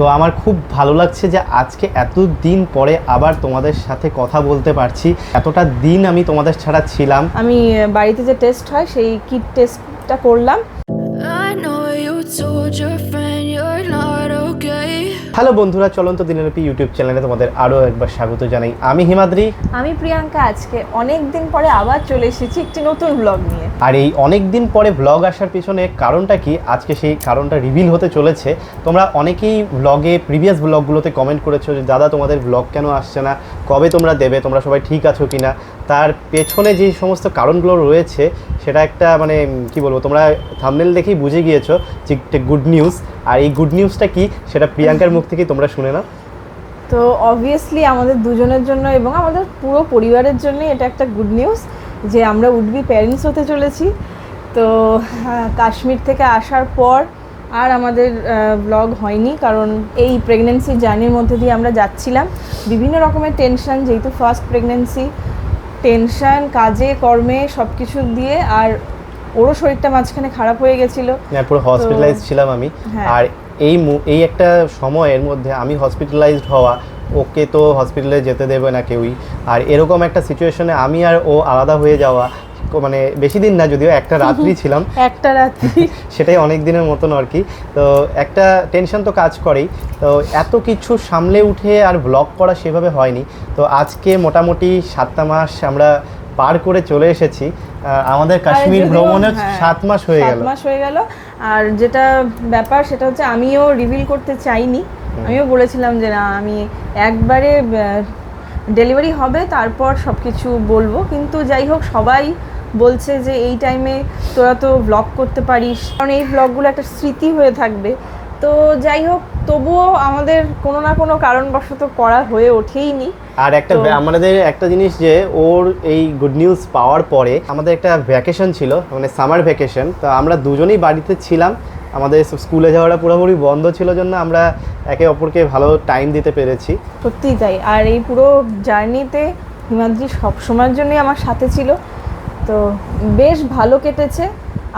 তো আমার খুব ভালো লাগছে যে আজকে এত দিন পরে আবার তোমাদের সাথে কথা বলতে পারছি। এতটা দিন আমি তোমাদের ছাড়া ছিলাম। আমি বাড়িতে যে টেস্ট হয় সেই কিট টেস্টটা করলাম। I know you told your friend you're not okay. Hello বন্ধুরা চলন্ত দিনলিপি ইউটিউব চ্যানেলে তোমাদের আরও একবার স্বাগত জানাই। আমি হিমাদ্রি। আমি প্রিয়াঙ্কা আজকে অনেক দিন পরে আবার চলে এসেছি একটি নতুন ব্লগ নিয়ে। আর এই অনেক দিন পরে ব্লগ আসার পিছনে কারণটা কি? আজকে সেই কারণটা রিভিল হতে চলেছে। তোমরা অনেকেই ব্লগে প্রিভিয়াস ব্লগগুলোতে কমেন্ট করেছ যে দাদা তোমাদের ব্লগ কেন আসছে না? কবে তোমরা দেবে? তোমরা সবাই ঠিক আছো কি না তার পেছনে যে সমস্ত কারণগুলো রয়েছে সেটা একটা মানে কি বলব তোমরা থামনেল দেখেই বুঝে গিয়েছো যে গুড নিউজ আর এই গুড নিউজটা কি সেটা প্রিয়াঙ্কার মুখ থেকেই তোমরা শুনে নাও। তো অবভিয়াসলি আমাদের দুজনের জন্য এবং আমাদের পুরো পরিবারের জন্য এটা একটা গুড নিউজ যে আমরা উডবি প্যারেন্টস হতে চলেছি। তো হ্যাঁ, কাশ্মীর থেকে আসার পর আর আমাদের ব্লগ হয়নি কারণ এই প্রেগনেন্সি জার্নির মধ্যে দিয়ে আমরা যাচ্ছিলাম। বিভিন্ন রকমের টেনশন যেহেতু ফার্স্ট প্রেগনেন্সি টেনশন কাজে কর্মে সব কিছু দিয়ে আর ওরও শরীরটা মাঝখানে খারাপ হয়ে গেছিল। হ্যাঁ পুরো হসপিটালাইজ ছিলাম আমি। হ্যাঁ। আর এই এই একটা সময়ের মধ্যে আমি হসপিটালাইজড হওয়া ওকে তো হসপিটালে যেতে দেবে না কেউই। আর এরকম একটা সিচুয়েশনে আমি আর ও আলাদা হয়ে যাওয়া মানে বেশি দিন না যদিও একটা রাত্রি ছিলাম। একটা রাত্রি। সেটাই অনেক দিনের মতন আর কি। তো একটা টেনশন তো কাজ করেই। তো এত কিছু সামলে উঠে আর ব্লগ করা সেভাবে হয়নি। তো আজকে মোটামুটি সাতটা মাস আমরা পার করে চলে এসেছি। আমাদের কাশ্মীর যদিও, ভ্রমণের হ্যাঁ, সাত মাস হয়ে গেল। মাস হয়ে গেল। আর যেটা ব্যাপার সেটা হচ্ছে আমিও রিভিল করতে চাইনি। আমিও বলেছিলাম যে না আমি একবারে ডেলিভারি হবে তারপর সব কিছু বলব। কিন্তু যাই হোক সবাই বলছে যে এই টাইমে তোরা তো ব্লগ করতে পারিস। কারণ এই ব্লগগুলো একটা স্মৃতি হয়ে থাকবে। তো যাই হোক তবুও আমাদের কোনো না কোনো কারণবশত করা হয়ে ওঠেইনি। আর একটা আমাদের একটা জিনিস যে ওর এই গুড নিউজ পাওয়ার পরে আমাদের একটা ভ্যাকেশন ছিল মানে সামার ভ্যাকেশন তো আমরা দুজনেই বাড়িতে ছিলাম। আমাদের স্কুলে যাওয়াটা পুরোপুরি বন্ধ ছিল জন্য আমরা একে অপরকে ভালো টাইম দিতে পেরেছি। সত্যিই তাই। আর এই পুরো জার্নিতে হিমাদ্রি সব সময়ের জন্যই আমার সাথে ছিল। তো বেশ ভালো কেটেছে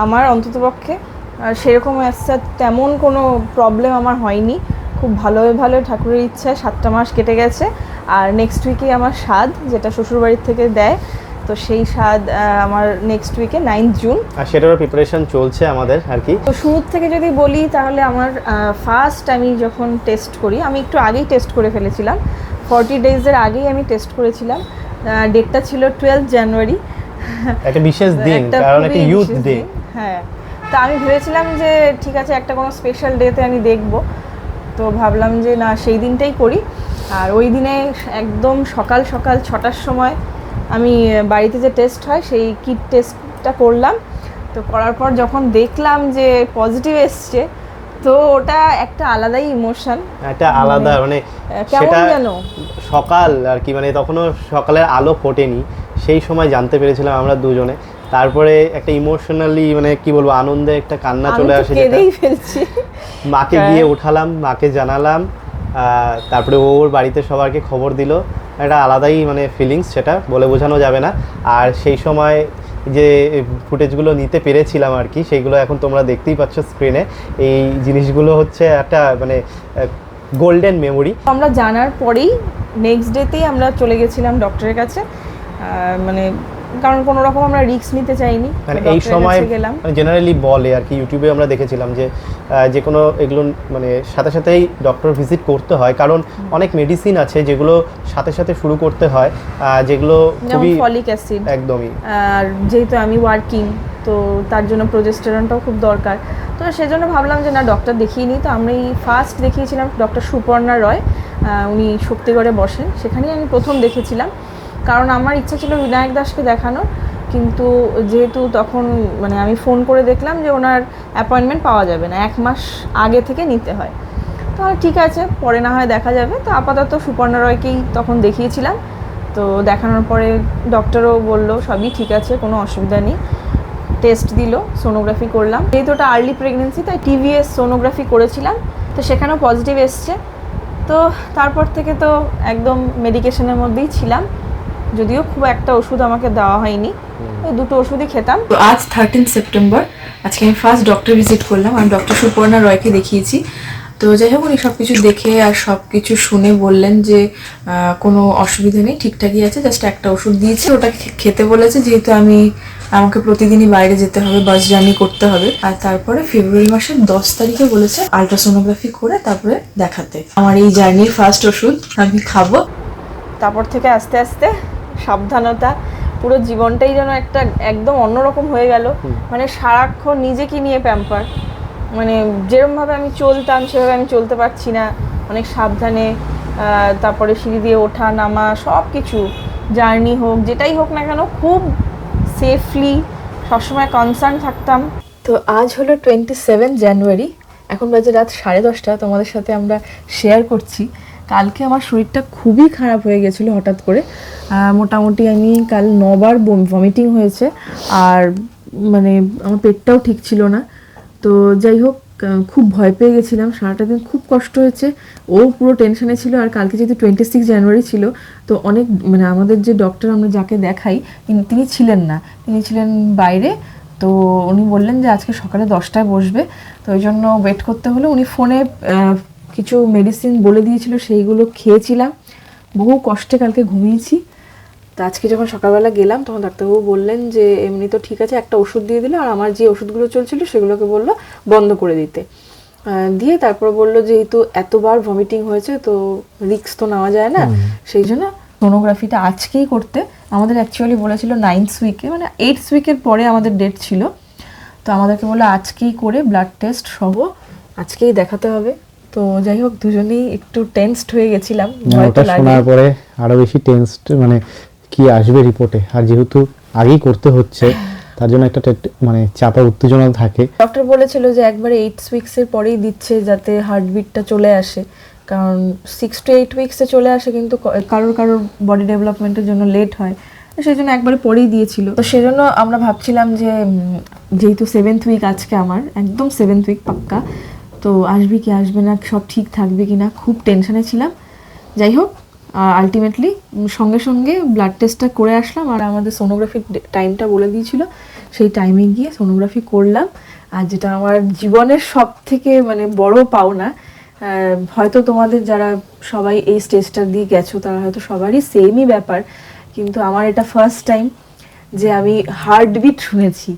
আমার অন্ততপক্ষে। আর সেরকম একটা তেমন কোনো প্রবলেম আমার হয়নি। খুব ভালোই ভালো ঠাকুরের ইচ্ছায় সাতটা মাস কেটে গেছে। আর নেক্সট উইকে আমার স্বাদ যেটা শ্বশুরবাড়ির থেকে দেয় তো সেই স্বাদ আমার নেক্সট উইকে নাইন্থ জুন আর সেটারও প্রিপারেশন চলছে আমাদের আর কি। তো শুরুর থেকে যদি বলি তাহলে আমার ফার্স্ট আমি যখন টেস্ট করি আমি একটু আগেই টেস্ট করে ফেলেছিলাম। ফর্টি ডেজের আগেই আমি টেস্ট করেছিলাম। ডেটটা ছিল টুয়েলভ জানুয়ারি একটা বিশেষ দিন কারণ একটা ইউথ ডে হ্যাঁ। তা আমি ভেবেছিলাম যে ঠিক আছে একটা কোনো স্পেশাল ডেতে আমি দেখব। তো ভাবলাম যে না সেই দিনটাই করি। আর ওই দিনে একদম সকাল সকাল ছটার সময় আমি বাড়িতে যে টেস্ট হয় সেই কিট টেস্টটা করলাম। তো করার পর যখন দেখলাম যে পজিটিভ এসছে তো ওটা একটা আলাদাই ইমোশন একটা আলাদা মানে সেটা যেন? সকাল আর কি মানে তখনও সকালের আলো ফোটেনি। সেই সময় জানতে পেরেছিলাম আমরা দুজনে। তারপরে একটা ইমোশনালি মানে কি বলব আনন্দে একটা কান্না চলে আসে যেটা। মাকে হ্যাঁ। গিয়ে উঠালাম মাকে জানালাম তারপরে ওর বাড়িতে সবাইকে খবর দিল। একটা আলাদাই মানে ফিলিংস সেটা, বলে বোঝানো যাবে না। আর সেই সময় যে ফুটেজগুলো নিতে পেরেছিলাম আর কি সেইগুলো এখন তোমরা দেখতেই পাচ্ছ স্ক্রিনে এই জিনিসগুলো হচ্ছে একটা মানে গোল্ডেন মেমোরি আমরা জানার পরেই নেক্সট ডেতেই আমরা চলে গেছিলাম ডক্টরের কাছে। মানে কারণ কোনো রকম আমরা রিস্ক নিতে চাইনি। মানে এই সময় জেনারেলি বলে আর কি ইউটিউবে আমরা দেখেছিলাম যে যে কোনো এগুলো মানে সাথে সাথেই ডক্টর ভিজিট করতে হয়। কারণ অনেক মেডিসিন আছে যেগুলো সাথে সাথে শুরু করতে হয় যেগুলো খুবই ফলিক অ্যাসিড একদমই। আর যেহেতু আমি ওয়ার্কিং তো তার জন্য প্রোজেস্টেরনটাও খুব দরকার। তো সেজন্য ভাবলাম যে না ডক্টর দেখিয়ে নিই। তো আমি ফার্স্ট দেখিয়েছিলাম ডক্টর সুপর্ণা রয় উনি শক্তিগড়ে বসেন। সেখানেই আমি প্রথম দেখেছিলাম। কারণ আমার ইচ্ছা ছিল বিনায়ক দাসকে দেখানোর, কিন্তু যেহেতু তখন মানে আমি ফোন করে দেখলাম যে ওনার অ্যাপয়েন্টমেন্ট পাওয়া যাবে না, এক মাস আগে থেকে নিতে হয়। তো ঠিক আছে, পরে না হয় দেখা যাবে। তো আপাতত সুপর্ণা রয়কেই তখন দেখিয়েছিলাম। তো দেখানোর পরে ডক্টরও বলল, সবই ঠিক আছে, কোনো অসুবিধা নেই। টেস্ট দিল সোনোগ্রাফি করলাম। যেহেতু ওটা আর্লি প্রেগনেন্সি তাই টিভিএস সোনোগ্রাফি করেছিলাম। তো সেখানেও পজিটিভ এসছে। তো তারপর থেকে তো একদম মেডিকেশনের মধ্যেই ছিলাম। যদিও খুব একটা ওষুধ আমাকে দেওয়া হয়নি। ওই দুটো ওষুধই খেতাম। তো আজ থার্টিন সেপ্টেম্বর আজকে আমি ফার্স্ট ডক্টর ভিজিট করলাম আমি ডক্টর সুপর্ণা রয়কে দেখিয়েছি। তো যাই হোক উনি সব কিছু দেখে আর সব কিছু শুনে বললেন যে কোনো অসুবিধা নেই ঠিকঠাকই আছে জাস্ট একটা ওষুধ দিয়েছে ওটা খেতে বলেছে যেহেতু আমি আমাকে প্রতিদিনই বাইরে যেতে হবে বাস জার্নি করতে হবে। আর তারপরে ফেব্রুয়ারি মাসের দশ তারিখে বলেছে আলট্রাসোনোগ্রাফি করে তারপরে দেখাতে। আমার এই জার্নির ফার্স্ট ওষুধ আমি খাব। তারপর থেকে আস্তে আস্তে সাবধানতা পুরো জীবনটাই যেন একটা একদম অন্যরকম হয়ে গেল। মানে সারাক্ষণ নিজেকে নিয়ে প্যাম্পার মানে যেরমভাবে আমি চলতাম সেভাবে আমি চলতে পারছি না। অনেক সাবধানে তারপরে সিঁড়ি দিয়ে ওঠা নামা সব কিছু জার্নি হোক যেটাই হোক না কেন খুব সেফলি সবসময় কনসার্ন থাকতাম। তো আজ হলো টোয়েন্টি সেভেন জানুয়ারি এখন বাজে রাত সাড়ে দশটা। তোমাদের সাথে আমরা শেয়ার করছি। কালকে আমার শরীরটা খুবই খারাপ হয়ে গেছিল হঠাৎ করে। মোটামুটি আমি কাল নবার ভমিটিং হয়েছে আর মানে আমার পেটটাও ঠিক ছিল না। তো যাই হোক খুব ভয় পেয়ে গেছিলাম। সারাটা দিন খুব কষ্ট হয়েছে। ও পুরো টেনশনে ছিল আর কালকে যেহেতু টোয়েন্টি সিক্স জানুয়ারি ছিল, তো অনেক মানে আমাদের যে ডক্টর আমরা যাকে দেখাই, তিনি- ছিলেন না। তিনি ছিলেন বাইরে। তো উনি বললেন যে আজকে সকালে দশটায় বসবে। তো ওই জন্য ওয়েট করতে হলো। উনি ফোনে কিছু মেডিসিন বলে দিয়েছিল সেইগুলো খেয়েছিলাম। বহু কষ্টে কালকে ঘুমিয়েছি। তো আজকে যখন সকালবেলা গেলাম তখন ডাক্তারবাবু বললেন যে এমনি তো ঠিক আছে একটা ওষুধ দিয়ে দিল। আর আমার যে ওষুধগুলো চলছিল সেগুলোকে বলল বন্ধ করে দিতে। দিয়ে তারপর বলল যেহেতু এতবার ভমিটিং হয়েছে তো রিক্স তো নেওয়া যায় না। সেই জন্য সোনোগ্রাফিটা আজকেই করতে। আমাদের অ্যাকচুয়ালি বলেছিল নাইন্থ উইকে মানে এইটস উইকের পরে আমাদের ডেট ছিল। তো আমাদেরকে বলল আজকেই করে ব্লাড টেস্ট সহ আজকেই দেখাতে হবে। তো যাই হোক দুজনেই একটু টেন্সড হয়ে গেছিলাম ওটা শোনার পরে আরও বেশি টেনসড মানে কি আসবে রিপোর্টে আর যেহেতু আগেই করতে হচ্ছে তার জন্য একটা মানে চাপা উত্তেজনা থাকে। ডক্টর বলেছিল যে একবারে এইট উইক্সের পরেই দিচ্ছে যাতে হার্টবিটটা চলে আসে। কারণ সিক্স টু এইট উইক্সে চলে আসে কিন্তু কারোর কারোর বডি ডেভেলপমেন্টের জন্য লেট হয়। সেই জন্য একবারে পরেই দিয়েছিল। তো সেজন্য আমরা ভাবছিলাম যে যেহেতু সেভেন্থ উইক আজকে আমার একদম সেভেন্থ উইক পাক্কা তো আসবে কি আসবে না, সব ঠিক থাকবে কি না, খুব টেনশানে ছিলাম। যাই হোক আলটিমেটলি সঙ্গে সঙ্গে ব্লাড টেস্টটা করে আসলাম আর আমাদের সোনোগ্রাফির টাইমটা বলে দিয়েছিল। সেই টাইমে গিয়ে সোনোগ্রাফি করলাম। আর যেটা আমার জীবনের সব থেকে মানে বড় পাওনা হয়তো তোমাদের যারা সবাই এই স্টেজটা দিয়ে গেছো, তারা হয়তো সবারই সেমই ব্যাপার। কিন্তু আমার এটা ফার্স্ট টাইম যে আমি হার্টবিট শুনেছি।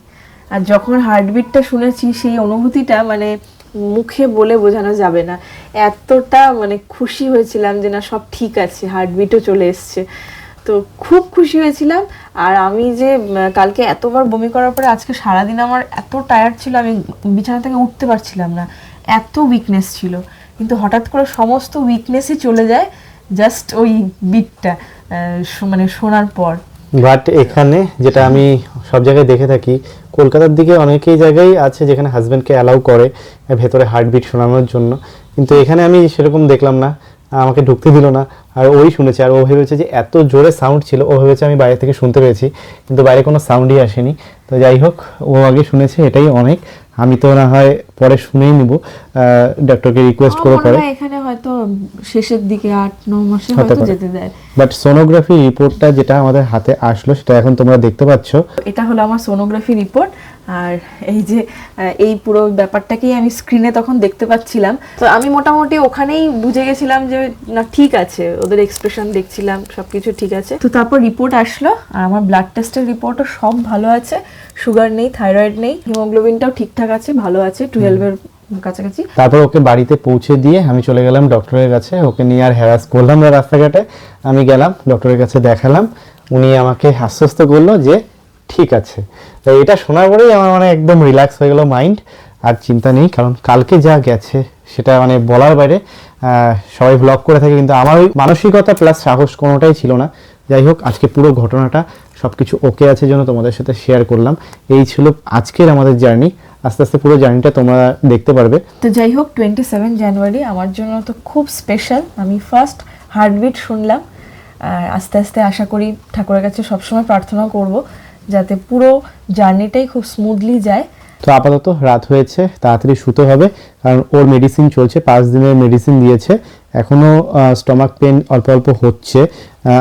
আর যখন হার্টবিটটা শুনেছি, সেই অনুভূতিটা মানে মুখে বলে বোঝানো যাবে না। এতটা মানে খুশি হয়েছিলাম যে না, সব ঠিক আছে হার্টবিটও চলে এসছে। তো খুব খুশি হয়েছিলাম। আর আমি যে কালকে এতবার বমি করার পরে আজকে সারাদিন আমার এত টায়ার্ড ছিল, আমি বিছানা থেকে উঠতে পারছিলাম না। এত উইকনেস ছিল। কিন্তু হঠাৎ করে সমস্ত উইকনেসই চলে যায় জাস্ট ওই বিটটা মানে শোনার পর। বাট এখানে যেটা আমি সব জায়গায় দেখে থাকি, কলকাতার দিকে অনেকেই জায়গায় আছে যেখানে হাজব্যান্ডকে অ্যালাউ করে ভেতরে হার্টবিট শোনানোর জন্য। কিন্তু এখানে আমি সেরকম দেখলাম না, আমাকে ঢুকতে দিল না। আর ওই শুনেছে, আর ও ভেবেছে যে এত জোরে সাউন্ড ছিল, ও ভেবেছে আমি বাইরে থেকে শুনতে পেয়েছি, কিন্তু বাইরে কোনো সাউন্ডই আসেনি। তো যাই হোক, ও আগে শুনেছে, এটাই অনেক। আমি তো না হয় পরে শুনেই নিব। ডক্টরকে রিকোয়েস্ট করে পরে। এখানে হয়তো শেষের দিকে 8 9 মাসে হয়তো যেতে দেয়। বাট সোনোগ্রাফি রিপোর্টটা যেটা আমাদের হাতে আসলো সেটা এখন তোমরা দেখতে পাচ্ছ। এটা হলো আমার সোনোগ্রাফি রিপোর্ট আর এই যে এই পুরো ব্যাপারটাকেই আমি স্ক্রিনে তখন দেখতে পাচ্ছিলাম। তো আমি মোটামুটি ওখানেই বুঝে গেছিলাম যে, না, ঠিক আছে, ওদের এক্সপ্রেশন দেখছিলাম, সবকিছু ঠিক আছে। তো তারপর রিপোর্ট আসলো, আর আমার ব্লাড টেস্টের রিপোর্টও সব ভালো আছে সুগার নেই থাইরয়েড নেই হিমোগ্লোবিনটাও ঠিকঠাক আছে, ভালো আছে টুয়েলভের কাছাকাছি। তারপর ওকে বাড়িতে পৌঁছে দিয়ে আমি চলে গেলাম ডক্টরের কাছে, ওকে নিয়ে আর হ্যারাস করলাম না রাস্তাঘাটে। আমি গেলাম ডক্টরের কাছে দেখালাম, উনি আমাকে আশ্বস্ত করল যে ঠিক আছে। তো এটা শোনার পরেই আমার মানে একদম রিল্যাক্স হয়ে গেল মাইন্ড আর চিন্তা নেই, কারণ কালকে যা গেছে সেটা মানে বলার বাইরে সবাই ব্লগ করে থাকে, কিন্তু আমার ওই মানসিকতা প্লাস সাহস কোনোটাই ছিল না। যাই হোক, আজকে পুরো ঘটনাটা সব কিছু ওকে আছে জন্য তোমাদের সাথে শেয়ার করলাম। এই ছিল আজকের আমাদের জার্নি আস্তে আস্তে পুরো জার্নিটা তোমরা দেখতে পারবে। তো যাই হোক টোয়েন্টি সেভেন জানুয়ারি আমার জন্য তো খুব স্পেশাল আমি ফার্স্ট হার্টবিট শুনলাম। আস্তে আস্তে আশা করি ঠাকুরের কাছে সবসময় প্রার্থনা করব। যাতে পুরো জার্নিটাই খুব স্মুথলি যায়। তো আপাতত রাত হয়েছে তাড়াতাড়ি শুতে হবে কারণ ওর মেডিসিন চলছে পাঁচ দিনের মেডিসিন দিয়েছে। এখনও স্টমাক পেন অল্প অল্প হচ্ছে।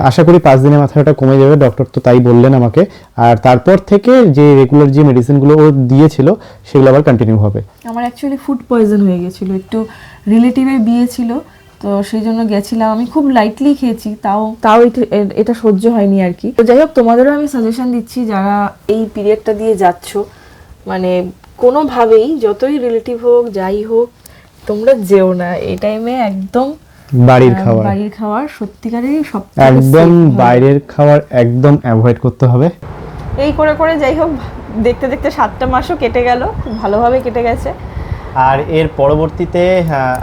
আশা করি পাঁচ দিনের মাথায় ওটা কমে যাবে ডক্টর তো তাই বললেন আমাকে। আর তারপর থেকে যে রেগুলার যে মেডিসিনগুলো ও দিয়েছিল সেগুলো আবার কন্টিনিউ হবে। আমার অ্যাকচুয়ালি ফুড পয়জন হয়ে গেছিল একটু রিলেটিভের বিয়ে ছিল। তো সেই জন্য গেছিলাম। আমি খুব লাইটলি খেয়েছি তাও তাও এটা সহ্য হয়নি আর কি। তো যাই হোক তোমাদেরও আমি সাজেশন দিচ্ছি যারা এই পিরিয়ডটা দিয়ে যাচ্ছ মানে কোনোভাবেই যতই রিলেটিভ হোক যাই হোক তোমরা যেও না। এই টাইমে একদম বাড়ির খাবার। বাড়ির খাবার সত্যিকারেরই সব একদম বাইরের খাবার একদম অ্যাভয়েড করতে হবে। এই করে করে যাই হোক দেখতে দেখতে সাতটা মাসও কেটে গেল খুব ভালোভাবে কেটে গেছে। আর এর পরবর্তীতে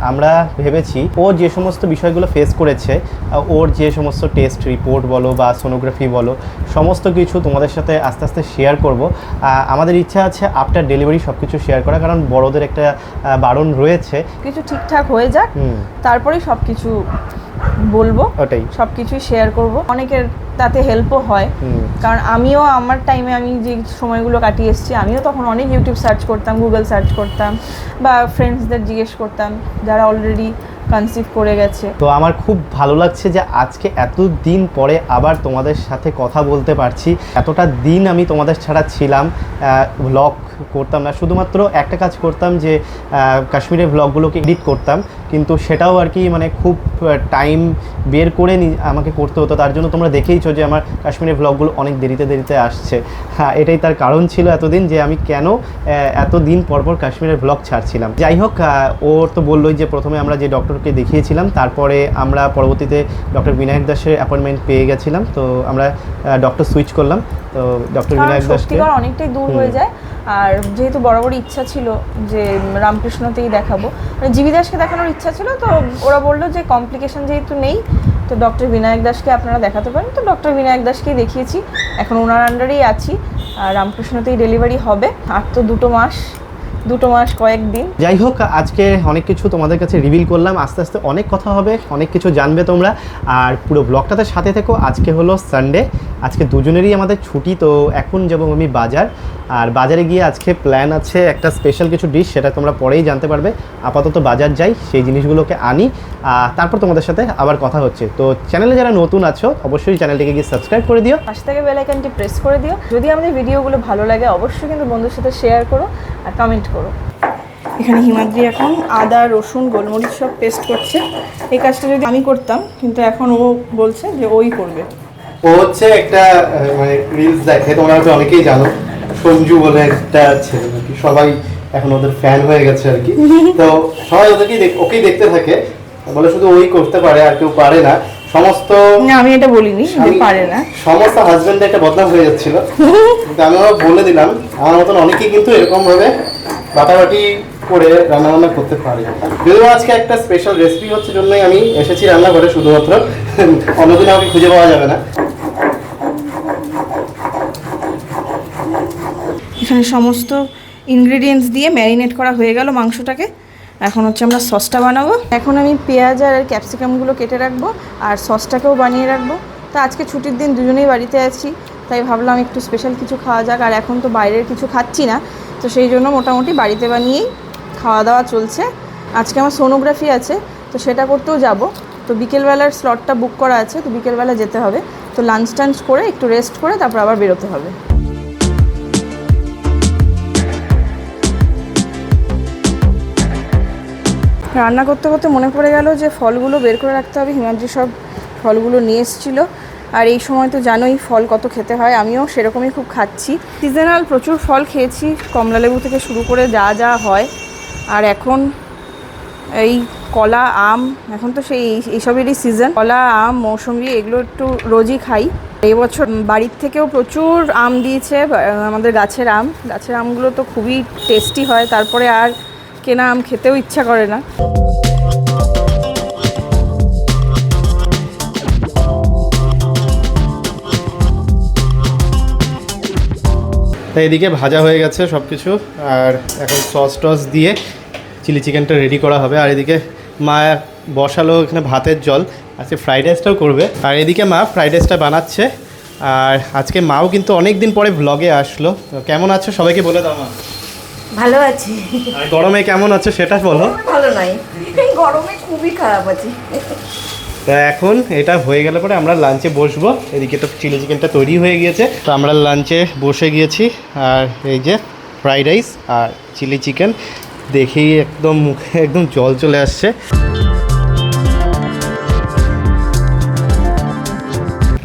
আমরা ভেবেছি ও যে সমস্ত বিষয়গুলো ফেস করেছে ওর যে সমস্ত টেস্ট রিপোর্ট বলো বা সোনোগ্রাফি বলো সমস্ত কিছু তোমাদের সাথে আস্তে আস্তে শেয়ার করব। আমাদের ইচ্ছা আছে আফটার ডেলিভারি সব কিছু শেয়ার করা কারণ বড়দের একটা বারণ রয়েছে। কিছু ঠিকঠাক হয়ে যাক হুম। তারপরেই সব কিছু বলব ওটাই। সব শেয়ার করব। অনেকের তাতে হেল্পও হয়। কারণ আমিও আমার টাইমে আমি যে সময়গুলো কাটিয়ে এসেছি আমিও তখন অনেক ইউটিউব সার্চ করতাম গুগল সার্চ করতাম বা ফ্রেন্ডসদের জিজ্ঞেস করতাম যারা অলরেডি কনসিভ করে গেছে। তো আমার খুব ভালো লাগছে যে আজকে এত দিন পরে আবার তোমাদের সাথে কথা বলতে পারছি। এতটা দিন আমি তোমাদের ছাড়া ছিলাম ব্লগ করতাম না। শুধুমাত্র একটা কাজ করতাম যে কাশ্মীরের ব্লগগুলোকে এডিট করতাম। কিন্তু সেটাও আর কি মানে খুব টাইম বের করে আমাকে করতে হতো। তার জন্য তোমরা দেখেইছো যে আমার কাশ্মীরের ব্লগগুলো অনেক দেরিতে দেরিতে আসছে। হ্যাঁ এটাই তার কারণ ছিল এতদিন যে আমি কেন আহ, এতদিন পরপর কাশ্মীরের ব্লগ ছাড়ছিলাম। যাই হোক ওর তো বললোই যে প্রথমে আমরা যে ডক্টরকে দেখিয়েছিলাম। তারপরে আমরা পরবর্তীতে ডক্টর বিনায়ক দাসের অ্যাপয়েন্টমেন্ট পেয়ে গেছিলাম। তো আমরা ডক্টর সুইচ করলাম। তো ডক্টর বিনায়ক দাসকে শক্তিগড় অনেকটাই দূর হয়ে যায়। আর যেহেতু বরাবর ইচ্ছা ছিল যে রামকৃষ্ণতেই দেখাবো মানে জিবি দাসকে দেখানোর ইচ্ছা ছিল তো ওরা বলল যে কমপ্লিকেশন যেহেতু নেই তো ডক্টর বিনায়ক দাসকে আপনারা দেখাতে পারেন। তো ডক্টর বিনায়ক দাসকেই দেখিয়েছি। এখন ওনার আন্ডারেই আছি। আর রামকৃষ্ণতেই ডেলিভারি হবে। আর তো দুটো মাস দুটো মাস কয়েকদিন যাই হোক আজকে অনেক কিছু তোমাদের কাছে রিভিল করলাম। আস্তে আস্তে অনেক কথা হবে অনেক কিছু জানবে তোমরা। আর পুরো ব্লগটাতে সাথে থেকো। আজকে হলো সানডে আজকে দুজনেরই আমাদের ছুটি তো এখন যাব আমি বাজার। আর বাজারে গিয়ে আজকে প্ল্যান আছে একটা স্পেশাল কিছু ডিশ সেটা তোমরা পরেই জানতে পারবে। আপাতত বাজার যাই সেই জিনিসগুলোকে আনি। আর তারপর তোমাদের সাথে আবার কথা হচ্ছে। তো চ্যানেলে যারা নতুন আছো অবশ্যই চ্যানেলটিকে গিয়ে সাবস্ক্রাইব করে দিও। পাশ থেকে বেল আইকনটি প্রেস করে দিও। যদি আমাদের ভিডিওগুলো ভালো লাগে অবশ্যই কিন্তু বন্ধুর সাথে শেয়ার করো। আর কমেন্ট করো। এখানে হিমাদ্রি এখন আদা রসুন গোলমরিচ সব পেস্ট করছে। এই কাজটা যদি আমি করতাম কিন্তু এখন ও বলছে যে ওই করবে। ও হচ্ছে একটা মানে রিলস দেখে তোমরা হয়তো অনেকেই জানো সঞ্জু বলে একটা ছেলে নাকি সবাই এখন ওদের ফ্যান হয়ে গেছে আর কি। তো সবাই ওদেরকেই দেখ- ওকেই দেখতে থাকে। বলে শুধু ওই করতে পারে আর কেউ পারে না। সমস্ত না আমি এটা বলিনি যে পারে না। সমস্ত হাজবেন্ড একটা বদনাম হয়ে যাচ্ছিল। কিন্তু আমি বলে দিলাম আমার মতন অনেকেই কিন্তু এরকম ভাবে বাটাবাটি করে রান্না বান্না করতে পারে। যদিও আজকে একটা স্পেশাল রেসিপি হচ্ছে জন্যই আমি এসেছি রান্নাঘরে শুধুমাত্র। অন্যদিন আমাকে খুঁজে পাওয়া যাবে না। এখানে সমস্ত ইনগ্রেডিয়েন্টস দিয়ে ম্যারিনেট করা হয়ে গেল মাংসটাকে। এখন হচ্ছে আমরা সসটা বানাবো। এখন আমি পেঁয়াজ আর ক্যাপসিকামগুলো কেটে রাখব আর সসটাকেও বানিয়ে রাখব। তা আজকে ছুটির দিন দুজনেই বাড়িতে আছি, তাই ভাবলাম একটু স্পেশাল কিছু খাওয়া যাক। আর এখন তো বাইরের কিছু খাচ্ছি না, তো সেই জন্য মোটামুটি বাড়িতে বানিয়েই খাওয়া দাওয়া চলছে। আজকে আমার সোনোগ্রাফি আছে, তো সেটা করতেও যাব। তো বিকেলবেলার স্লটটা বুক করা আছে, তো বিকেলবেলা যেতে হবে। তো লাঞ্চ টাঞ্চ করে একটু রেস্ট করে তারপর আবার বেরোতে হবে। রান্না করতে করতে মনে পড়ে গেল যে ফলগুলো বের করে রাখতে হবে। হিমাদ্রি সব ফলগুলো নিয়ে এসেছিল। আর এই সময় তো জানোই ফল কত খেতে হয়। আমিও সেরকমই খুব খাচ্ছি। সিজনাল প্রচুর ফল খেয়েছি। কমলা লেবু থেকে শুরু করে যা যা হয়। আর এখন এই কলা, আম, এখন তো সেই এই- এইসবেরই সিজন কলা, আম, মৌসুমি এগুলো একটু রোজই খাই। এই বছর বাড়ির থেকেও প্রচুর আম দিয়েছে আমাদের গাছের আম। গাছের আমগুলো তো খুবই টেস্টি হয়। তারপরে আর কেনা আম খেতেও ইচ্ছা করে না। তো এদিকে ভাজা হয়ে গেছে সব কিছু আর এখন সস টস দিয়ে চিলি চিকেনটা রেডি করা হবে। আর এদিকে মা বসালো এখানে ভাতের জল, আজকে ফ্রাইড রাইসটাও করবে। আর এদিকে মা ফ্রাইড রাইসটা বানাচ্ছে, আর আজকে মাও কিন্তু অনেক দিন পরে ব্লগে আসলো। কেমন আছো সবাইকে বলে দাও মা। ভালো আছি। গরমে কেমন আছে সেটা বলো। ভালো নাই। এই গরমে খুবই খারাপ আছি। তা এখন এটা হয়ে গেলে পরে আমরা লাঞ্চে বসবো। এদিকে তো চিলি চিকেনটা তৈরি হয়ে গিয়েছে। তো আমরা লাঞ্চে বসে গিয়েছি। আর এই যে ফ্রাইড রাইস আর চিলি চিকেন দেখেই একদম মুখে একদম জল চলে আসছে।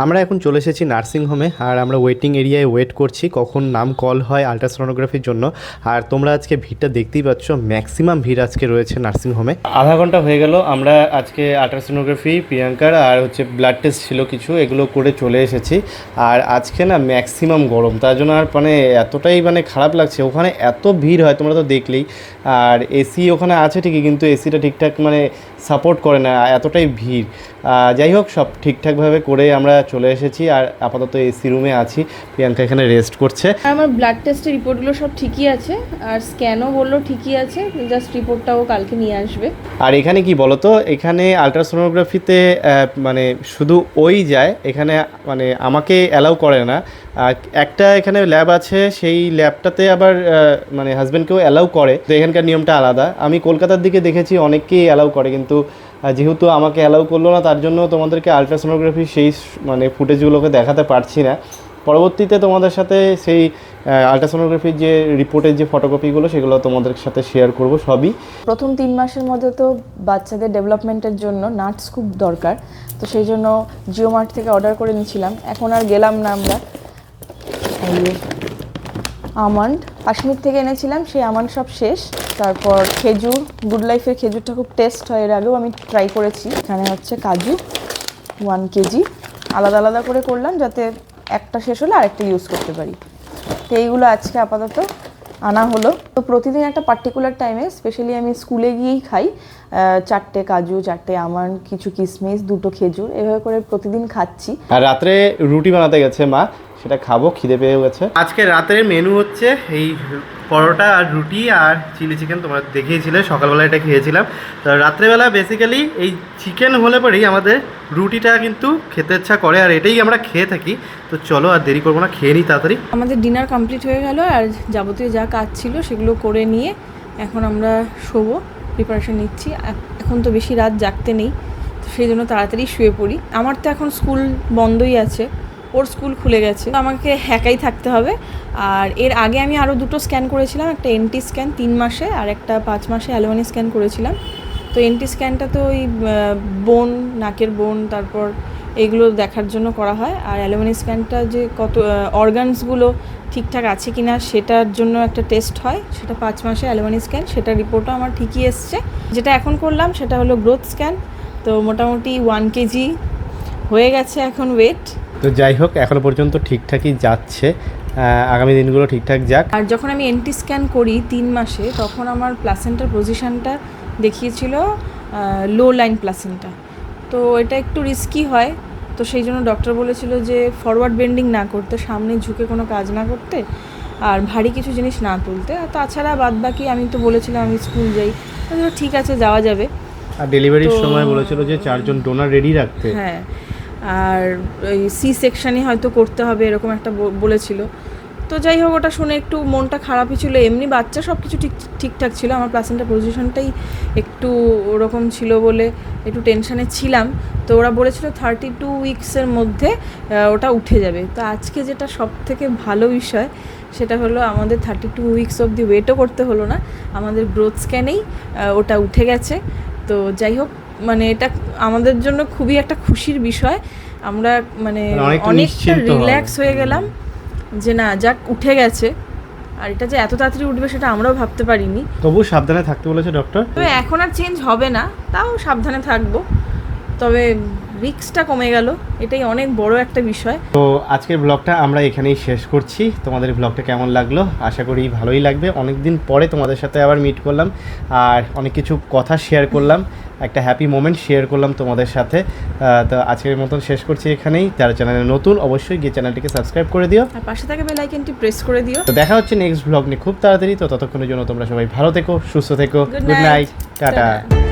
আমরা এখন চলে এসেছি নার্সিং হোমে আর আমরা ওয়েটিং এরিয়ায় ওয়েট করছি কখন নাম কল হয় আলট্রাসোনোগ্রাফির জন্য। আর তোমরা আজকে ভিড়টা দেখতেই পাচ্ছ ম্যাক্সিমাম ভিড় আজকে রয়েছে নার্সিং হোমে আধা ঘণ্টা হয়ে গেল, আমরা আজকে আলট্রাসোনোগ্রাফি প্রিয়াঙ্কার আর হচ্ছে ব্লাড টেস্ট ছিল কিছু, এগুলো করে চলে এসেছি। আর আজকে না ম্যাক্সিমাম গরম, তার জন্য আর মানে এতটাই মানে খারাপ লাগছে, ওখানে এত ভিড় হয়, তোমরা তো দেখলেই। আর এসি ওখানে আছে ঠিকই, কিন্তু এসিটা ঠিকঠাক মানে সাপোর্ট করে না এতটাই ভিড়। যাই হোক সব ঠিকঠাকভাবে করে আমরা চলে এসেছি আর আপাতত এসি রুমে আছি। প্রিয়াঙ্কা এখানে রেস্ট করছে। আমার ব্লাড টেস্টের রিপোর্টগুলো সব ঠিকই আছে আর স্ক্যানও বলল ঠিকই আছে জাস্ট রিপোর্টটাও কালকে নিয়ে আসবে। আর এখানে কি বলতো এখানে আলট্রাসোনোগ্রাফিতে মানে শুধু ওই যায় এখানে মানে আমাকে অ্যালাউ করে না। একটা এখানে ল্যাব আছে, সেই ল্যাবটাতে আবার মানে হাজব্যান্ডকেও অ্যালাউ করে, তো এখানকার নিয়মটা আলাদা। আমি কলকাতার দিকে দেখেছি অনেককেই অ্যালাউ করে, কিন্তু যেহেতু আমাকে অ্যালাউ করল না, তার জন্য তোমাদেরকে আলট্রাসোনোগ্রাফি সেই মানে ফুটেজগুলোকে দেখাতে পারছি না। পরবর্তীতে তোমাদের সাথে সেই আলট্রাসোনোগ্রাফির যে রিপোর্টের যে ফটোকপিগুলো সেগুলো তোমাদের সাথে শেয়ার করব সবই। প্রথম তিন মাসের মধ্যে তো বাচ্চাদের ডেভেলপমেন্টের জন্য নাটস খুব দরকার, তো সেই জন্য জিও মার্ট থেকে অর্ডার করে নিয়েছিলাম। এখন আর গেলাম না আমরা। আমন্ড। কাশ্মীর থেকে এনেছিলাম, সেই আমন্ড সব শেষ। তারপর খেজুর গুড লাইফের খেজুরটা খুব টেস্ট হয়, এর আগেও আমি ট্রাই করেছি। এখানে হচ্ছে কাজু ওয়ান কেজি। আলাদা আলাদা করে করলাম যাতে একটা শেষ হলে আরেকটা ইউজ করতে পারি। তো এইগুলো আজকে আপাতত আনা হলো। তো প্রতিদিন একটা পার্টিকুলার টাইমে স্পেশালি আমি স্কুলে গিয়েই খাই চারটে কাজু, চারটে আমন্ড, কিছু কিশমিশ দুটো খেজুর, এভাবে করে প্রতিদিন খাচ্ছি। আর রাত্রে রুটি বানাতে গেছে মা। সেটা খাব খিদে পেয়ে গেছে। আজকে রাতের মেনু হচ্ছে এই পরোটা আর রুটি আর চিলি চিকেন তোমরা দেখিয়েছিলে সকালবেলা এটা খেয়েছিলাম। তো রাত্রেবেলা বেসিক্যালি এই চিকেন হলে পরেই আমাদের রুটিটা কিন্তু খেতে ইচ্ছা করে আর এটাই আমরা খেয়ে থাকি। তো চলো আর দেরি করব না খেয়ে নিই তাড়াতাড়ি। আমাদের ডিনার কমপ্লিট হয়ে গেল আর যাবতীয় যা কাজ ছিল সেগুলো করে নিয়ে এখন আমরা শোবো প্রিপারেশন নিচ্ছি। এখ- এখন তো বেশি রাত জাগতে নেই তো সেই জন্য তাড়াতাড়ি শুয়ে পড়ি। আমার তো এখন স্কুল বন্ধই আছে। ওর স্কুল খুলে গেছে। তো আমাকে একাই থাকতে হবে। আর এর আগে আমি আরও দুটো স্ক্যান করেছিলাম, একটা এনটি স্ক্যান তিন মাসে আর একটা পাঁচ মাসে অ্যালোয়ানি স্ক্যান করেছিলাম। তো এনটি স্ক্যানটা তো ওই বোন নাকের বোন তারপর এগুলো দেখার জন্য করা হয়। আর অ্যালুমিনি স্ক্যানটা যে কত অর্গানসগুলো ঠিকঠাক আছে কি না সেটার জন্য একটা টেস্ট হয়। সেটা পাঁচ মাসে অ্যালুমিনি স্ক্যান সেটা রিপোর্টও আমার ঠিকই এসছে। যেটা এখন করলাম সেটা হলো গ্রোথ স্ক্যান তো মোটামুটি ওয়ান কেজি হয়ে গেছে এখন ওয়েট তো যাই হোক এখনও পর্যন্ত ঠিকঠাকই যাচ্ছে। আগামী দিনগুলো ঠিকঠাক যাক। আর যখন আমি এনটি স্ক্যান করি তিন মাসে তখন আমার প্লাসেন্টার পজিশনটা দেখিয়েছিল লো লাইন প্লাসেন্টা তো এটা একটু রিস্কি হয়। তো সেই জন্য ডক্টর বলেছিল যে ফরওয়ার্ড বেন্ডিং না করতে সামনে ঝুঁকে কোনো কাজ না করতে আর ভারী কিছু জিনিস না তুলতে। আর তাছাড়া বাদ বাকি আমি তো বলেছিলাম আমি স্কুল যাই। ঠিক আছে যাওয়া যাবে। আর ডেলিভারির সময় বলেছিল যে চারজন ডোনার রেডি রাখতে। হ্যাঁ। আর ওই সি সেকশানে হয়তো করতে হবে, এরকম একটা বলেছিল। তো যাই হোক, ওটা শুনে একটু মনটা খারাপই ছিল। এমনি বাচ্চা সব কিছু ঠিক, ঠিকঠাক ছিল। আমার প্লাসেন্টার পজিশনটাই একটু ওরকম ছিল বলে একটু টেনশানে ছিলাম। তো ওরা বলেছিল থার্টি টু উইকসের মধ্যে ওটা উঠে যাবে। তো আজকে যেটা সব থেকে ভালো বিষয়, সেটা হলো আমাদের থার্টি টু উইকস অবধি ওয়েটও করতে হলো না। আমাদের গ্রোথ স্ক্যানেই ওটা উঠে গেছে। তো যাই হোক মানে এটা আমাদের জন্য খুবই একটা খুশির বিষয়। আমরা মানে মানে অনেকটা। রিল্যাক্স হয়ে গেলাম যে না যাক উঠে গেছে। আর এটা যে এত তাড়াতাড়ি উঠবে সেটা আমরাও ভাবতে পারিনি। তবু সাবধানে থাকতে বলেছে ডক্টর তবে এখন আর চেঞ্জ হবে না তাও সাবধানে থাকব। তবে রিক্সটা কমে গেল এটাই অনেক বড় একটা বিষয়। তো আজকের ব্লগটা আমরা এখানেই শেষ করছি। তোমাদের ব্লগটা কেমন লাগল? আশা করি ভালোই লাগবে। অনেক দিন পরে তোমাদের সাথে আবার মিট করলাম। আর অনেক কিছু কথা শেয়ার করলাম। একটা হ্যাপি মোমেন্ট শেয়ার করলাম তোমাদের সাথে। তো আজকের মতন শেষ করছি এখানেই। যারা চ্যানেলে নতুন অবশ্যই গিয়ে চ্যানেলটিকে সাবস্ক্রাইব করে দিও। আর পাশে থাকা বেল আইকনটি প্রেস করে দিও। তো দেখা হচ্ছে নেক্সট ব্লগ নিয়ে খুব তাড়াতাড়ি। তো ততক্ষণের জন্য তোমরা সবাই ভালো থেকো সুস্থ থেকো। Good night tata tata.